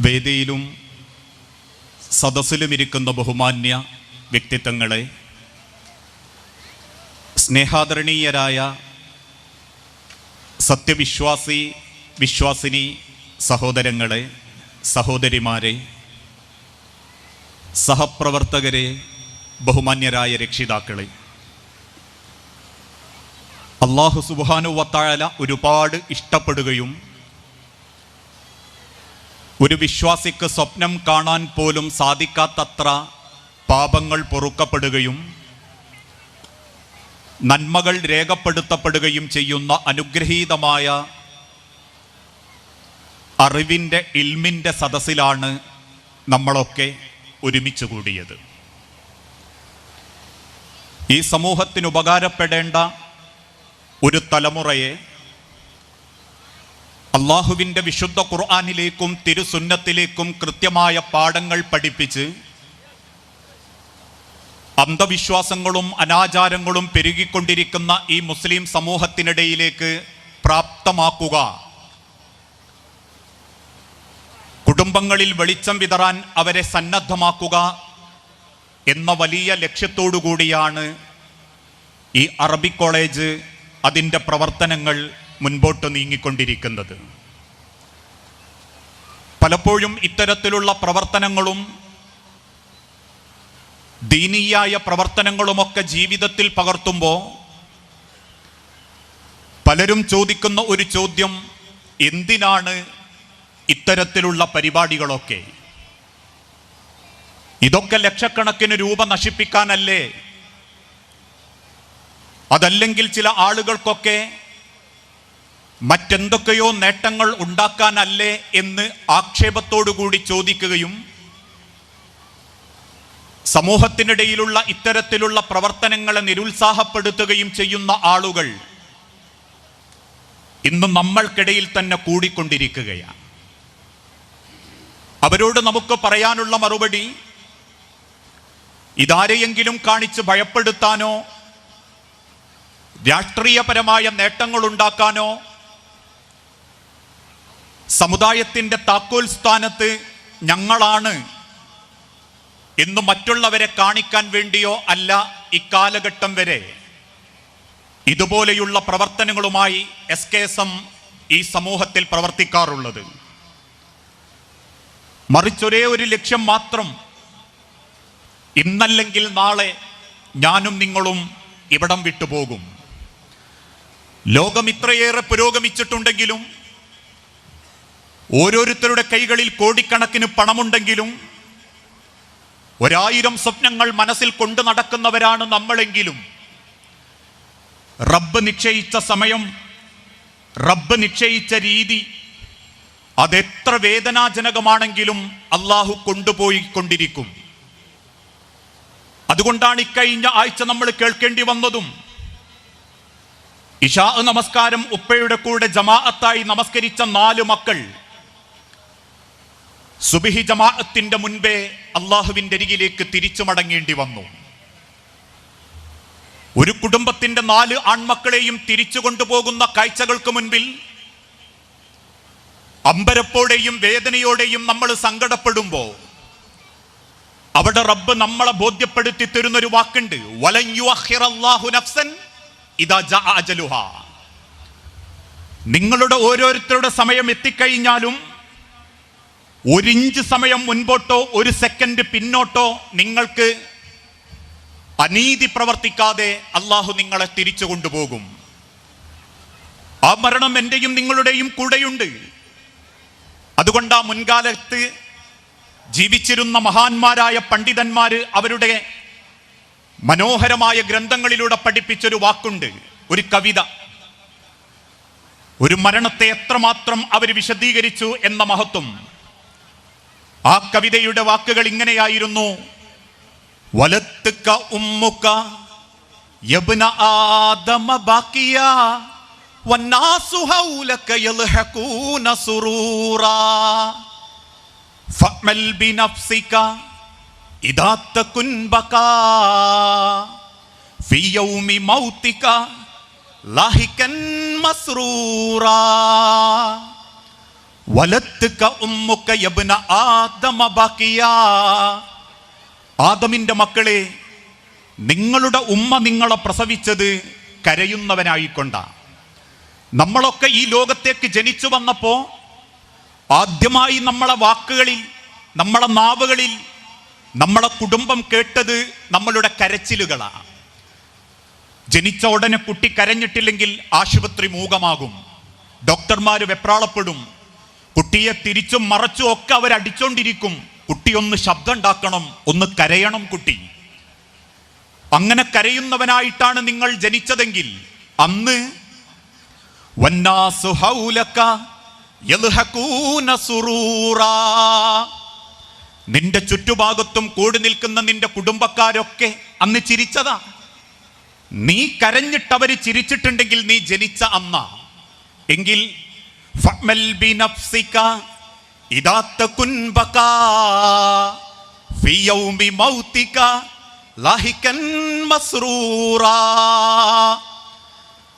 വേദിയിലും സദസ്സിലും ഇരിക്കുന്ന ബഹുമാന്യ വ്യക്തിത്വങ്ങളെ സ്നേഹാദരണീയരായ സത്യവിശ്വാസി വിശ്വാസിനി സഹോദരങ്ങളെ സഹോദരിമാരെ സഹപ്രവർത്തകരെ ബഹുമാന്യരായ രക്ഷിതാക്കളെ. അള്ളാഹു സുബാനു വത്താഴല ഒരുപാട് ഇഷ്ടപ്പെടുകയും ഒരു വിശ്വാസിക്ക് സ്വപ്നം കാണാൻ പോലും സാധിക്കാത്തത്ര പാപങ്ങൾ പൊറുക്കപ്പെടുകയും നന്മകൾ രേഖപ്പെടുത്തപ്പെടുകയും ചെയ്യുന്ന അനുഗ്രഹീതമായ അറിവിന്റെ ഇൽമിന്റെ സദസ്സിലാണ് നമ്മളൊക്കെ ഒരുമിച്ച് കൂടിയത്. ഈ സമൂഹത്തിന് ഉപകാരപ്പെടേണ്ട ഒരു തലമുറയെ അള്ളാഹുവിന്റെ വിശുദ്ധ ഖുർആാനിലേക്കും തിരുസുന്നത്തിലേക്കും കൃത്യമായ പാഠങ്ങൾ പഠിപ്പിച്ച് അന്ധവിശ്വാസങ്ങളും അനാചാരങ്ങളും പെരുകിക്കൊണ്ടിരിക്കുന്ന ഈ മുസ്ലിം സമൂഹത്തിനിടയിലേക്ക് പ്രാപ്തമാക്കുക. കുടുംബങ്ങളിൽ വെളിച്ചം വിതറാൻ അവരെ സന്നദ്ധമാക്കുക എന്ന വലിയ ലക്ഷ്യത്തോടു കൂടിയാണ് ഈ അറബി കോളേജ് അതിന്റെ പ്രവർത്തനങ്ങൾ മുൻപോട്ട് നീങ്ങിക്കൊണ്ടിരിക്കുന്നത്. പലപ്പോഴും ഇത്തരത്തിലുള്ള പ്രവർത്തനങ്ങളും ദീനീയായ പ്രവർത്തനങ്ങളുമൊക്കെ ജീവിതത്തിൽ പകർത്തുമ്പോൾ പലരും ചോദിക്കുന്ന ഒരു ചോദ്യം എന്തിനാണ് ഇത്തരത്തിലുള്ള പരിപാടികളൊക്കെ? ഇതൊക്കെ ലക്ഷക്കണക്കിന് രൂപ നശിപ്പിക്കാനല്ലേ? അതല്ലെങ്കിൽ ചില ആളുകൾക്കൊക്കെ മറ്റെന്തൊക്കെയോ നേട്ടങ്ങൾ ഉണ്ടാക്കാനല്ലേ എന്ന് ആക്ഷേപത്തോടുകൂടി ചോദിക്കുകയും സമൂഹത്തിനിടയിലുള്ള ഇത്തരത്തിലുള്ള പ്രവർത്തനങ്ങളെ നിരുത്സാഹപ്പെടുത്തുകയും ചെയ്യുന്ന ആളുകൾ ഇന്ന് നമ്മൾക്കിടയിൽ തന്നെ കൂടിക്കൊണ്ടിരിക്കുകയാണ്. അവരോട് നമുക്ക് പറയാനുള്ള മറുപടി ഇതാരെയെങ്കിലും കാണിച്ച് ഭയപ്പെടുത്താനോ രാഷ്ട്രീയപരമായ നേട്ടങ്ങൾ ഉണ്ടാക്കാനോ സമുദായത്തിന്റെ താക്കോൽ സ്ഥാനത്ത് ഞങ്ങളാണ് എന്ന് മറ്റുള്ളവരെ കാണിക്കാൻ വേണ്ടിയോ അല്ല ഇക്കാലഘട്ടം വരെ. ഇതുപോലെയുള്ള പ്രവർത്തനങ്ങളുമായി എസ് കെ എസ് എം ഈ സമൂഹത്തിൽ പ്രവർത്തിക്കാറുള്ളത്. മറിച്ചൊരേ ഒരു ലക്ഷ്യം മാത്രം ഇന്നല്ലെങ്കിൽ നാളെ ഞാനും നിങ്ങളും ഇവിടം വിട്ടുപോകും. ലോകം ഇത്രയേറെ പുരോഗമിച്ചിട്ടുണ്ടെങ്കിലും ഓരോരുത്തരുടെ കൈകളിൽ കോടിക്കണക്കിന് പണമുണ്ടെങ്കിലും ഒരായിരം സ്വപ്നങ്ങൾ മനസ്സിൽ കൊണ്ടു നടക്കുന്നവരാണ് നമ്മളെങ്കിലും. റബ്ബ് നിശ്ചയിച്ച സമയം റബ്ബ് നിശ്ചയിച്ച രീതി അതെത്ര വേദനാജനകമാണെങ്കിലും അള്ളാഹു കൊണ്ടുപോയി കൊണ്ടിരിക്കും അതുകൊണ്ടാണ് ഇക്കഴിഞ്ഞ ആഴ്ച നമ്മൾ കേൾക്കേണ്ടി വന്നതും. ഇഷാ നമസ്കാരം ഉപ്പയുടെ കൂടെ ജമാഅത്തായി നമസ്കരിച്ച നാല് മക്കൾ. സുബിഹി ജമാഅത്തിന്റെ മുൻപേ അള്ളാഹുവിന്റെ അരികിലേക്ക് തിരിച്ചു മടങ്ങേണ്ടി വന്നു. ഒരു കുടുംബത്തിന്റെ നാല് ആൺമക്കളെയും തിരിച്ചു കൊണ്ടുപോകുന്ന കാഴ്ചകൾക്ക് മുൻപിൽ അമ്പരപ്പോടെയും വേദനയോടെയും നമ്മൾ സങ്കടപ്പെടുമ്പോ അവിടെ റബ്ബ് നമ്മളെ ബോധ്യപ്പെടുത്തി തരുന്ന ഒരു വാക്കുണ്ട് നിങ്ങളുടെ ഓരോരുത്തരുടെ സമയം എത്തിക്കഴിഞ്ഞാലും ഒരിഞ്ച് സമയം മുൻപോട്ടോ ഒരു സെക്കൻഡ് പിന്നോട്ടോ നിങ്ങൾക്ക് അനീതി പ്രവർത്തിക്കാതെ അള്ളാഹു നിങ്ങളെ തിരിച്ചു കൊണ്ടുപോകും. ആ മരണം എന്റെയും നിങ്ങളുടെയും കൂടെയുണ്ട്. അതുകൊണ്ട് ആ മുൻകാലത്ത് ജീവിച്ചിരുന്ന മഹാന്മാരായ പണ്ഡിതന്മാര് അവരുടെ മനോഹരമായ ഗ്രന്ഥങ്ങളിലൂടെ പഠിപ്പിച്ചൊരു വാക്കുണ്ട് ഒരു കവിത. ഒരു മരണത്തെ എത്രമാത്രം അവർ വിശദീകരിച്ചു എന്ന മഹത്വം. ആ കവിതയുടെ വാക്കുകൾ ഇങ്ങനെയായിരുന്നു. വലത്തുക്ക ഉമ്മുക്ക യബ്ന ആദമ ബാക്കിയ വന്നാസു ഹൗലക യൽഹഖൂന സുറൂറാ ഫഅമൽ ബിനഫ്സിക ഇദാ തകുൻ ബകാ ഫി യൗമി മൗതിക ലാഹികൻ മസ്റൂറാ. ആദമിന്റെ മക്കളെ നിങ്ങളുടെ ഉമ്മ നിങ്ങളെ പ്രസവിച്ചത് കരയുന്നവനായിക്കൊണ്ട. നമ്മളൊക്കെ ഈ ലോകത്തേക്ക് ജനിച്ചു വന്നപ്പോൾ ആദ്യമായി നമ്മളെ വാക്കുകളിൽ നമ്മളെ നാവുകളിൽ നമ്മളെ കുടുംബം കേട്ടത് നമ്മളുടെ കരച്ചിലുകളാണ് ജനിച്ച ഉടനെ കുട്ടി കരഞ്ഞിട്ടില്ലെങ്കിൽ ആശുപത്രി മൂകമാകും. ഡോക്ടർമാർ വെപ്രാളപ്പെടും. കുട്ടിയെ തിരിച്ചും മറച്ചും ഒക്കെ അവരടിച്ചോണ്ടിരിക്കും. കുട്ടി ഒന്ന് ശബ്ദം ഉണ്ടാക്കണം ഒന്ന് കരയണം കുട്ടി. അങ്ങനെ കരയുന്നവനായിട്ടാണ് നിങ്ങൾ ജനിച്ചതെങ്കിൽ അന്ന് നിന്റെ ചുറ്റുഭാഗത്തും കൂടി നിൽക്കുന്ന നിന്റെ കുടുംബക്കാരൊക്കെ അന്ന് ചിരിച്ചതാ. നീ കരഞ്ഞിട്ടവര് ചിരിച്ചിട്ടുണ്ടെങ്കിൽ നീ ജനിച്ച അമ്മ എങ്കിൽ ലാഹികൻ മസ്റൂറ.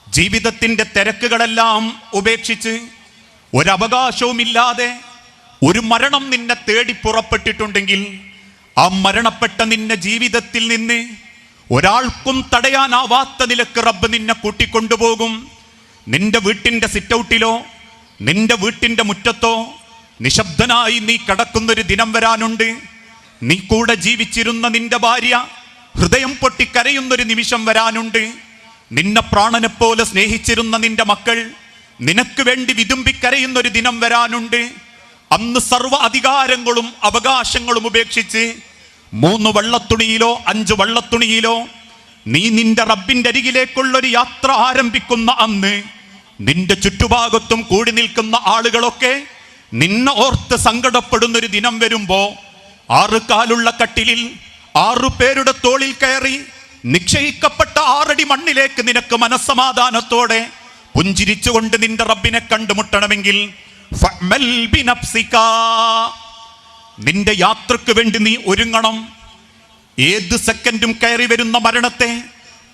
ജീവിതത്തിന്റെ തിരക്കുകളെല്ലാം ഉപേക്ഷിച്ച് ഒരവകാശവുമില്ലാതെ ഒരു മരണം നിന്നെ തേടി പുറപ്പെട്ടിട്ടുണ്ടെങ്കിൽ ആ മരണപ്പെട്ട നിന്നെ ജീവിതത്തിൽ നിന്ന് ഒരാൾക്കും തടയാനാവാത്ത നിലയ്ക്ക് റബ്ബ് നിന്നെ കൂട്ടിക്കൊണ്ടുപോകും. നിന്റെ വീട്ടിന്റെ സിറ്റൗട്ടിലോ നിന്റെ വീട്ടിന്റെ മുറ്റത്തോ നിശബ്ദനായി നീ കടക്കുന്നൊരു ദിനം വരാനുണ്ട്. നീ കൂടെ ജീവിച്ചിരുന്ന നിന്റെ ഭാര്യ ഹൃദയം പൊട്ടി കരയുന്നൊരു നിമിഷം വരാനുണ്ട്. നിന്നെ പ്രാണനെ പോലെ സ്നേഹിച്ചിരുന്ന നിന്റെ മക്കൾ നിനക്ക് വേണ്ടി വിതുമ്പിക്കരയുന്നൊരു ദിനം വരാനുണ്ട്. അന്ന് സർവ അധികാരങ്ങളും അവകാശങ്ങളും ഉപേക്ഷിച്ച് മൂന്ന് വള്ളത്തുണിയിലോ അഞ്ച് വള്ളത്തുണിയിലോ നീ നിന്റെ റബ്ബിന്റെ അരികിലേക്കുള്ളൊരു യാത്ര ആരംഭിക്കുന്ന അന്ന് നിന്റെ ചുറ്റുഭാഗത്തും കൂടി നിൽക്കുന്ന ആളുകളൊക്കെ നിന്നെ ഓർത്ത് സങ്കടപ്പെടുന്ന ഒരു ദിനം വരുമ്പോ ആറ് കാലുള്ള കട്ടിലിൽ ആറു പേരുടെ തോളിൽ കയറി നിക്ഷയിക്കപ്പെട്ട ആറടി മണ്ണിലേക്ക് നിനക്ക് മനസ്സമാധാനത്തോടെ പുഞ്ചിരിച്ചുകൊണ്ട് നിന്റെ റബ്ബിനെ കണ്ടുമുട്ടണമെങ്കിൽ. നിന്റെ യാത്രയ്ക്ക് വേണ്ടി നീ ഒരുങ്ങണം ഏത് സെക്കൻഡും കയറി വരുന്ന മരണത്തെ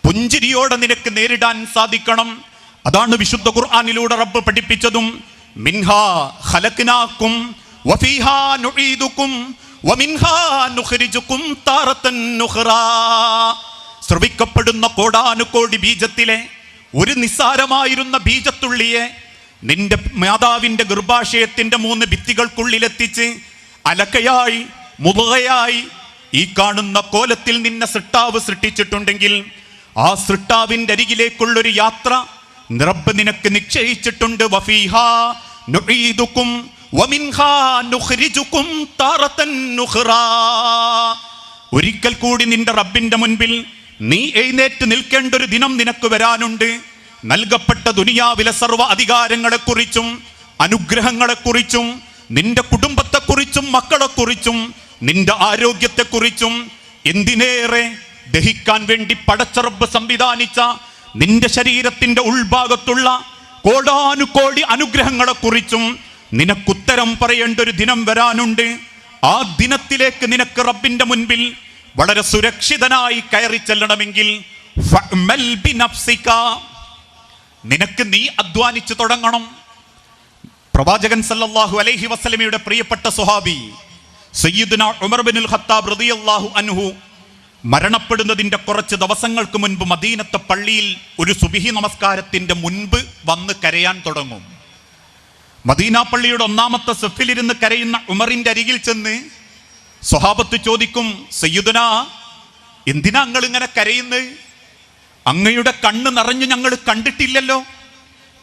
പുഞ്ചിരിയോടെ നിനക്ക് നേരിടാൻ സാധിക്കണം അതാണ് വിശുദ്ധ ഖുർആാനിലൂടെ റബ്ബ് പഠിപ്പിച്ചതും. മിൻഹാ ഖലഖ്നാകും വഫീഹാ നുഈദുകും വമിൻഹാ നുഖ്രിജുകും താറത്തൻ നുഖ്റാ. ശ്രവിക്കപ്പെടുന്ന കോടാനുകോടി ബീജത്തിലെ ഒരു നിസ്സാരമായിരുന്ന ബീജത്തുള്ളിയെ നിന്റെ മാതാവിന്റെ ഗർഭാശയത്തിന്റെ മൂന്ന് ഭിത്തികൾക്കുള്ളിലെത്തിച്ച് അലക്കയായി മുതുകയായി ഈ കാണുന്ന കോലത്തിൽ നിന്നെ സൃഷ്ടാവ് സൃഷ്ടിച്ചിട്ടുണ്ടെങ്കിൽ ആ സൃഷ്ടാവിന്റെ അരികിലേക്കുള്ളൊരു യാത്ര റബ്ബ് നിനക്ക് നിശ്ചയിച്ചിട്ടുണ്ട്. വഫീഹ നുഈദുക്കും വമിൻഹാ നുഖ്രിജുക്കും നുഖ്റാ. ഒരിക്കൽ കൂടി നിന്റെ റബ്ബിന്റെ മുൻപിൽ നീ എഴുന്നേറ്റ് നിൽക്കേണ്ട ഒരു ദിനം നിനക്ക് വരാനുണ്ട്. നൽകപ്പെട്ട ദുനിയാവിലെ സർവ അധികാരങ്ങളെക്കുറിച്ചും അനുഗ്രഹങ്ങളെക്കുറിച്ചും നിന്റെ കുടുംബത്തെക്കുറിച്ചും മക്കളെക്കുറിച്ചും നിന്റെ ആരോഗ്യത്തെക്കുറിച്ചും എന്തിനേറെ ദഹിക്കാൻ വേണ്ടി പടച്ചറബ് സംവിധാനിച്ച നിന്റെ ശരീരത്തിന്റെ ഉൾഭാഗത്തുള്ള കോടാനുകോടി അനുഗ്രഹങ്ങളെക്കുറിച്ചും നിനക്കുത്തരം പറയേണ്ട ഒരു ദിനം വരാനുണ്ട് ആ ദിനത്തിലേക്ക് നിനക്ക് റബ്ബിന്റെ മുൻപിൽ വളരെ സുരക്ഷിതനായി കയറി ചെല്ലണമെങ്കിൽ. നിനക്ക് നീ അധ്വാനിച്ചു തുടങ്ങണം പ്രവാചകൻ സല്ലല്ലാഹു അലൈഹി വസല്ലമയുടെ പ്രിയപ്പെട്ട സുഹാബി സയ്യിദ്ന ഉമർ ബിൻ ഖത്താബ് റളിയല്ലാഹു അൻഹു മരണപ്പെടുന്നതിന്റെ കുറച്ച് ദിവസങ്ങൾക്ക് മുൻപ് മദീനത്തെ പള്ളിയിൽ ഒരു സുബിഹി നമസ്കാരത്തിന്റെ മുൻപ് വന്ന് കരയാൻ തുടങ്ങും. മദീന പള്ളിയുടെ ഒന്നാമത്തെ സെഫിലിരുന്ന് കരയുന്ന ഉമറിന്റെ അരികിൽ ചെന്ന് സ്വഹാബത്ത് ചോദിക്കും സയ്യുദന എന്തിനാ അങ്ങൾ ഇങ്ങനെ കരയുന്നത് അങ്ങയുടെ കണ്ണ് നിറഞ്ഞു ഞങ്ങൾ കണ്ടിട്ടില്ലല്ലോ.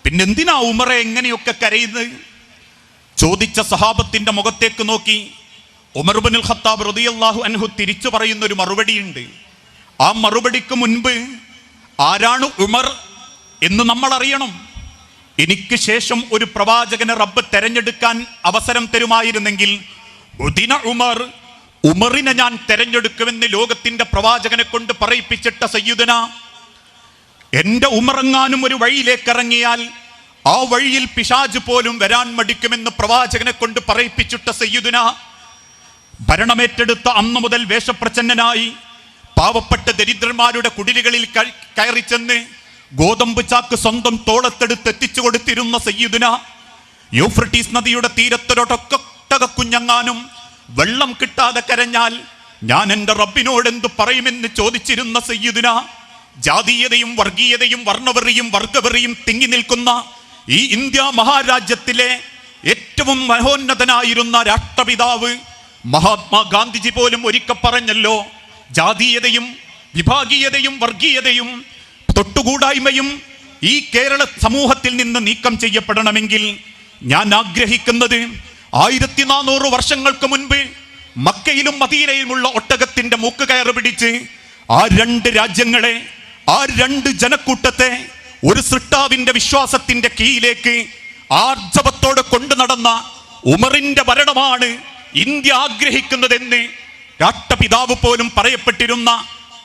പിന്നെ എന്തിനാ ഉമറെ എങ്ങനെയൊക്കെ കരയുന്നത് ചോദിച്ച സഹാബത്തിന്റെ മുഖത്തേക്ക് നോക്കി ഉമർബിനുൽ ഖത്താബ് റളിയല്ലാഹു അൻഹു തിരിച്ചു പറയുന്ന ഒരു മറുപടിയുണ്ട്. ആ മറുപടിക്ക് മുൻപ് ആരാണ് ഉമർ എന്ന് നമ്മൾ അറിയണം. എനിക്ക് ശേഷം ഒരു പ്രവാചകനെ റബ്ബ് തെരഞ്ഞെടുക്കാൻ അവസരം തരുമായിരുന്നെങ്കിൽ ഉദിന ഉമർ ഉമറിനെ ഞാൻ തെരഞ്ഞെടുക്കുമെന്ന് ലോകത്തിന്റെ പ്രവാചകനെ കൊണ്ട് പറയിപ്പിച്ചിട്ട സയ്യുദന എന്റെ ഉമറങ്ങാനും ഒരു വഴിയിലേക്ക് ഇറങ്ങിയാൽ ആ വഴിയിൽ പിശാജ് പോലും വരാൻ മടിക്കുമെന്ന് പ്രവാചകനെ കൊണ്ട് പറയിപ്പിച്ചിട്ട സയ്യുദന ഭരണമേറ്റെടുത്ത അന്ന് മുതൽ വേഷപ്രച്ഛന്നനായി പാവപ്പെട്ട ദരിദ്രന്മാരുടെ കുടിലുകളിൽ കയറി ചെന്ന് ഗോതമ്പ് ചാക്ക് സ്വന്തം തോളത്തെടുത്ത് എത്തിച്ചു കൊടുത്തിരുന്ന സയ്യിദുന യൂഫ്രട്ടീസ് നദിയുടെ തീരത്തൊരൊട്ടൊക്കൊട്ടക കുഞ്ഞങ്ങാനും വെള്ളം കിട്ടാതെ കരഞ്ഞാൽ ഞാൻ എന്റെ റബ്ബിനോട് എന്ത് പറയുമെന്ന് ചോദിച്ചിരുന്ന സയ്യിദുന ജാതീയതയും വർഗീയതയും വർണവെറിയും വർഗവെറിയും തിങ്ങി നിൽക്കുന്ന ഈ ഇന്ത്യ മഹാരാജ്യത്തിലെ ഏറ്റവും മഹോന്നതനായിരുന്ന രാഷ്ട്രപിതാവ് മഹാത്മാ ഗാന്ധിജി പോലും ഒരിക്കൽ പറഞ്ഞല്ലോ ജാതീയതയും വിഭാഗീയതയും വർഗീയതയും തൊട്ടുകൂടായ്മയും ഈ കേരള സമൂഹത്തിൽ നിന്ന് നീക്കം ചെയ്യപ്പെടണമെങ്കിൽ ഞാൻ ആഗ്രഹിക്കുന്നത് ആയിരത്തി നാനൂറ് വർഷങ്ങൾക്ക് മുൻപ് മക്കയിലും മദീനയിലുമുള്ള ഒട്ടകത്തിന്റെ മൂക്ക് കയറ് പിടിച്ച് ആ രണ്ട് രാജ്യങ്ങളെ ആ രണ്ട് ജനക്കൂട്ടത്തെ ഒരു സൃഷ്ടാവിന്റെ വിശ്വാസത്തിന്റെ കീഴിലേക്ക് ആർജവത്തോടെ കൊണ്ടു നടന്ന ഉമറിന്റെ ഭരണമാണ് ഇന്ത്യ ആഗ്രഹിക്കുന്നതെന്ന് രാഷ്ട്രപിതാവ് പോലും പറയപ്പെട്ടിരുന്ന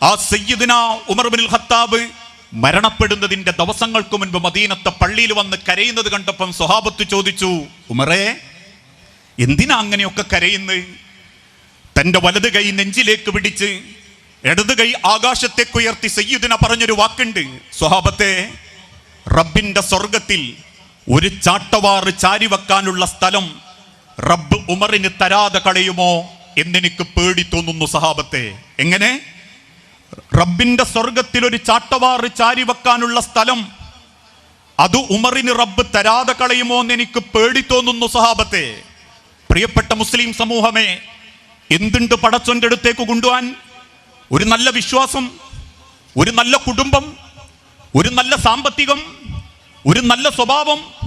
ആ സയ്യിദിന ഉമർ ബിൻ ഖത്താബ് മരണപ്പെടുന്നതിന്റെ ദിവസങ്ങൾക്ക് മുൻപ് മദീനത്തെ പള്ളിയിൽ വന്ന് കരയുന്നത് കണ്ടപ്പം സ്വഹാബത്ത് ചോദിച്ചു ഉമറേ എന്തിനാ അങ്ങനെയൊക്കെ കരയുന്നത്? തന്റെ വലത് കൈ നെഞ്ചിലേക്ക് പിടിച്ച് ഇടത് കൈ ആകാശത്തേക്ക് ഉയർത്തി സയ്യിദിന പറഞ്ഞൊരു വാക്കുണ്ട്. സ്വഹാബത്തെ റബ്ബിന്റെ സ്വർഗത്തിൽ ഒരു ചാട്ടവാറ് ചാരി വെക്കാനുള്ള സ്ഥലം റബ്ബ് ഉമറിന് തരാതെ കളയുമോ എന്നെനിക്ക് പേടി തോന്നുന്നു സഹാബത്തെ. എങ്ങനെ? റബ്ബിന്റെ സ്വർഗത്തിൽ ഒരു ചാട്ടവാറ് ചാരി വെക്കാനുള്ള സ്ഥലം അത് ഉമറിന് റബ്ബ് തരാതെ കളയുമോ എന്ന് എനിക്ക് പേടി തോന്നുന്നു സഹാബത്തെ. പ്രിയപ്പെട്ട മുസ്ലിം സമൂഹമേ എന്തുണ്ട് പടച്ചൊന്റെ അടുത്തേക്ക് കൊണ്ടുപോവാൻ ഒരു നല്ല വിശ്വാസം ഒരു നല്ല കുടുംബം ഒരു നല്ല സാമ്പത്തികം ഒരു നല്ല സ്വഭാവം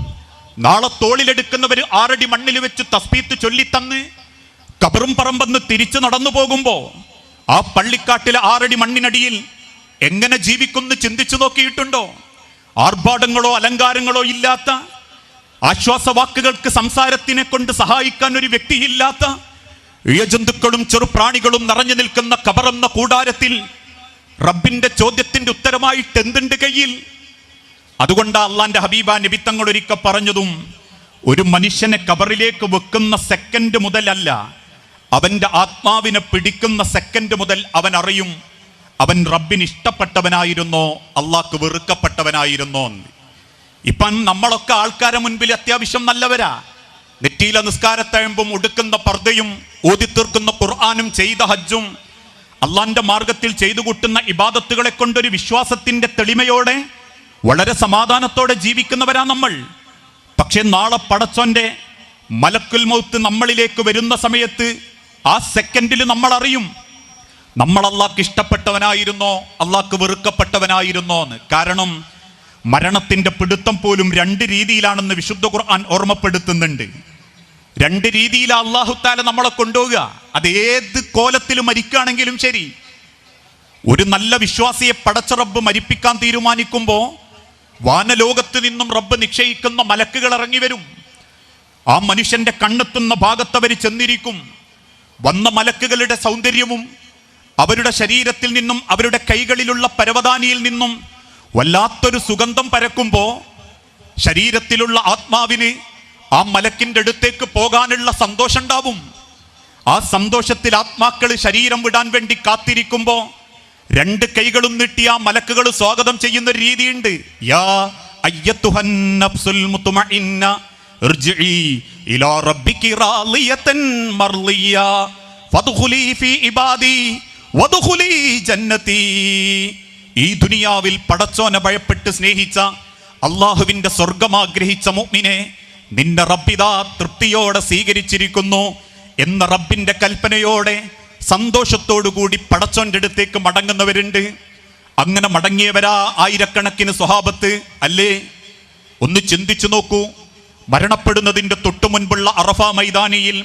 നാളെ തോളിലെടുക്കുന്നവർ ആറടി മണ്ണിൽ വെച്ച് തസ്ബീത്ത് ചൊല്ലിത്തന്ന് കബറും പറമ്പെന്ന് തിരിച്ചു നടന്നു പോകുമ്പോൾ ആ പള്ളിക്കാട്ടിലെ ആറടി മണ്ണിനടിയിൽ എങ്ങനെ ജീവിക്കുന്നു ചിന്തിച്ചു നോക്കിയിട്ടുണ്ടോ? ആർഭാടങ്ങളോ അലങ്കാരങ്ങളോ ഇല്ലാത്ത ആശ്വാസവാക്കുകൾക്ക് സംസാരത്തിനെ കൊണ്ട് സഹായിക്കാൻ ഒരു വ്യക്തിയില്ലാത്ത ഇഴജന്തുക്കളും ചെറുപ്രാണികളും നിറഞ്ഞു നിൽക്കുന്ന കബറെന്ന കൂടാരത്തിൽ റബ്ബിന്റെ ചോദ്യത്തിന്റെ ഉത്തരമായിട്ട് എന്തുണ്ട് കയ്യിൽ? അതുകൊണ്ട് അള്ളാന്റെ ഹബീബ നിബിത്തങ്ങൾ ഒരിക്കൽ പറഞ്ഞതും ഒരു മനുഷ്യനെ കബറിലേക്ക് വെക്കുന്ന സെക്കൻഡ് മുതലല്ല അവന്റെ ആത്മാവിനെ പിടിക്കുന്ന സെക്കൻഡ് മുതൽ അവൻ അറിയും അവൻ റബ്ബിന് ഇഷ്ടപ്പെട്ടവനായിരുന്നോ അള്ളാഹ്ക്ക് വെറുക്കപ്പെട്ടവനായിരുന്നോ ഇപ്പം നമ്മളൊക്കെ ആൾക്കാരെ മുൻപിൽ അത്യാവശ്യം നല്ലവരാ. നെറ്റിയിലെ നിസ്കാരത്തഴമ്പും ഒടുക്കുന്ന പർദ്ദയും ഓതിത്തീർക്കുന്ന ഖുർആാനും ചെയ്ത ഹജ്ജും അള്ളാന്റെ മാർഗത്തിൽ ചെയ്തു കൂട്ടുന്ന ഇബാദത്തുകളെ കൊണ്ടൊരു വിശ്വാസത്തിന്റെ തെളിമയോടെ വളരെ സമാധാനത്തോടെ ജീവിക്കുന്നവരാ നമ്മൾ. പക്ഷെ നാളെ പടച്ചോന്റെ മലക്കുൽ മൗത്ത് നമ്മളിലേക്ക് വരുന്ന സമയത്ത് ആ സെക്കൻഡിൽ നമ്മൾ അറിയും നമ്മൾ അള്ളാഹ്ക്ക് ഇഷ്ടപ്പെട്ടവനായിരുന്നോ? അള്ളാഹ്ക്ക് വെറുക്കപ്പെട്ടവനായിരുന്നോ എന്ന് കാരണം മരണത്തിന്റെ പിടുത്തം പോലും രണ്ട് രീതിയിലാണെന്ന് വിശുദ്ധ ഖുർആൻ ഓർമ്മപ്പെടുത്തുന്നുണ്ട്. രണ്ട് രീതിയിൽ അള്ളാഹുത്താല നമ്മളെ കൊണ്ടുപോവുക. അത് ഏത് കോലത്തിൽ മരിക്കുകയാണെങ്കിലും ശരി. ഒരു നല്ല വിശ്വാസിയെ പടച്ചറബ് മരിപ്പിക്കാൻ തീരുമാനിക്കുമ്പോൾ വാനലോകത്ത് നിന്നും റബ്ബ് നിശ്ചയിക്കുന്ന മലക്കുകൾ ഇറങ്ങി വരും. ആ മനുഷ്യന്റെ കണ്ണെത്തുന്ന ഭാഗത്ത് അവർ ചെന്നിരിക്കും. വന്ന മലക്കുകളുടെ സൗന്ദര്യവും അവരുടെ ശരീരത്തിൽ നിന്നും അവരുടെ കൈകളിലുള്ള പരവതാനിയിൽ നിന്നും വല്ലാത്തൊരു സുഗന്ധം പരക്കുമ്പോൾ ശരീരത്തിലുള്ള ആത്മാവിന് ആ മലക്കിന്റെ അടുത്തേക്ക് പോകാനുള്ള സന്തോഷം ഉണ്ടാവും ആ സന്തോഷത്തിൽ ആത്മാക്കൾ ശരീരം വിടാൻ വേണ്ടി കാത്തിരിക്കുമ്പോ രണ്ട് കൈകളും നീട്ടി ആ മലക്കുകൾ സ്വാഗതം ചെയ്യുന്ന ഒരു രീതിയുണ്ട്. യാ അയ്യത്തുഹൻ നഫ്സുൽ മുത്മഇന്ന ارجعي ഇലാ ربك راضيه മർളിയ فادخلي ഫീ ഇബാദി വദ്ഖുലി ജന്നതി ഈ ദുനിയാവിൽ പടച്ചോനെ ഭയപ്പെട്ട് സ്നേഹിച്ച അള്ളാഹുവിന്റെ സ്വർഗം ആഗ്രഹിച്ച മുഅ്മിനെ നിന്റെ റബ്ബിതാ തൃപ്തിയോടെ സ്വീകരിച്ചിരിക്കുന്നു എന്ന റബ്ബിന്റെ കൽപ്പനയോടെ സന്തോഷത്തോടു കൂടി പടച്ചോന്റെ അടുത്തേക്ക് മടങ്ങുന്നവരുണ്ട്. അങ്ങനെ മടങ്ങിയവരാ ആയിരക്കണക്കിന് സ്വഹാബത്ത് അല്ലേ? ഒന്ന് ചിന്തിച്ചു നോക്കൂ. മരണപ്പെടുന്നതിന്റെ തൊട്ടു മുൻപുള്ള അറഫ മൈതാനിയിൽ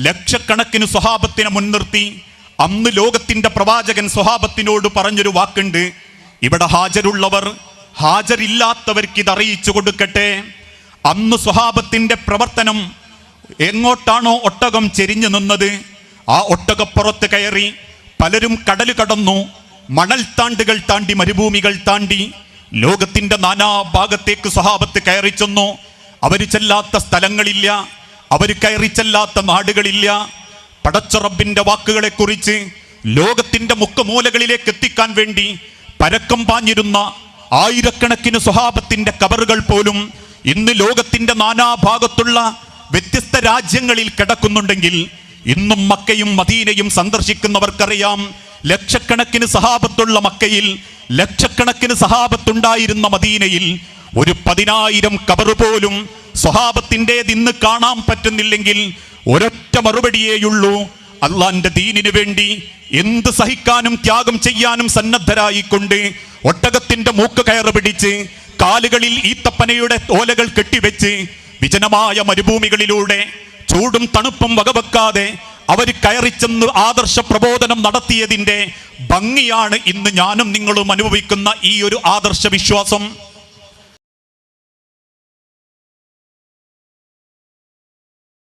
ലക്ഷക്കണക്കിന് സ്വഹാബത്തിനെ മുൻനിർത്തി അന്ന് ലോകത്തിന്റെ പ്രവാചകൻ സ്വഹാബത്തിനോട് പറഞ്ഞൊരു വാക്കുണ്ട്. ഇവിടെ ഹാജരുള്ളവർ ഹാജരില്ലാത്തവർക്ക് ഇത് അറിയിച്ചു കൊടുക്കട്ടെ. അന്ന് സ്വഹാബത്തിന്റെ പ്രവർത്തനം എങ്ങോട്ടാണോ ഒട്ടകം ചെരിഞ്ഞു നിന്നത്. ആ ഒട്ടകപ്പുറത്ത് കയറി പലരും കടൽ കടന്നു മണൽ താണ്ടുകൾ താണ്ടി മരുഭൂമികൾ താണ്ടി ലോകത്തിന്റെ നാനാ ഭാഗത്തേക്ക് സ്വഹാബത്ത് കയറി ചെന്നു. അവർ ചെല്ലാത്ത സ്ഥലങ്ങളില്ല അവർ കയറി ചെല്ലാത്ത നാടുകളില്ല. പടച്ചുറബിന്റെ വാക്കുകളെ കുറിച്ച് ലോകത്തിന്റെ മുക്കമൂലകളിലേക്ക് എത്തിക്കാൻ വേണ്ടി പരക്കം പാഞ്ഞിരുന്ന ആയിരക്കണക്കിന് സ്വഹാബത്തിന്റെ കബറുകൾ പോലും ഇന്ന് ലോകത്തിന്റെ നാനാഭാഗത്തുള്ള വ്യത്യസ്ത രാജ്യങ്ങളിൽ കിടക്കുന്നുണ്ടെങ്കിൽ ഇന്നും മക്കയും മദീനയും സന്ദർശിക്കുന്നവർക്കറിയാം ലക്ഷക്കണക്കിന് സഹാബത്തുള്ള മക്കയിൽ ലക്ഷക്കണക്കിന് സഹാബത്തുണ്ടായിരുന്ന മദീനയിൽ ഒരു പതിനായിരം കബറ് പോലും സ്വഹാപത്തിന്റെത് ഇന്ന് കാണാൻ പറ്റുന്നില്ലെങ്കിൽ ഒരൊറ്റ മറുപടിയേയുള്ളൂ അള്ളാന്റെ ദീനിനു വേണ്ടി എന്ത് സഹിക്കാനും ത്യാഗം ചെയ്യാനും സന്നദ്ധരായിക്കൊണ്ട് ഒട്ടകത്തിന്റെ മൂക്ക് കയറ് പിടിച്ച് കാലുകളിൽ ഈത്തപ്പനയുടെ ഓലകൾ കെട്ടിവെച്ച് വിജനമായ മരുഭൂമികളിലൂടെ ചൂടും തണുപ്പും വകവെക്കാതെ അവർ കയറിച്ചെന്ന് ആദർശ പ്രബോധനം നടത്തിയതിന്റെ ഭംഗിയാണ് ഇന്ന് ഞാനും നിങ്ങളും അനുഭവിക്കുന്ന ഈ ഒരു ആദർശ വിശ്വാസം.